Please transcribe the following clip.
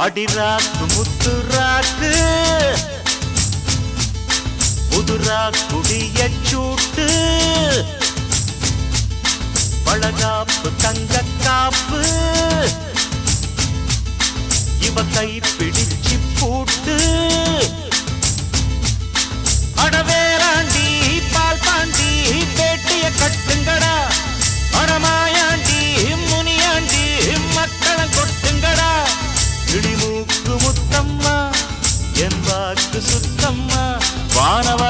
அடிராக்கு முத்துராக்கு. புதுரா குடிய சூட்டு. பழகாப்பு தங்க காப்பு இவ கை பிடிச்சு சுத்தம்மா. வானவர்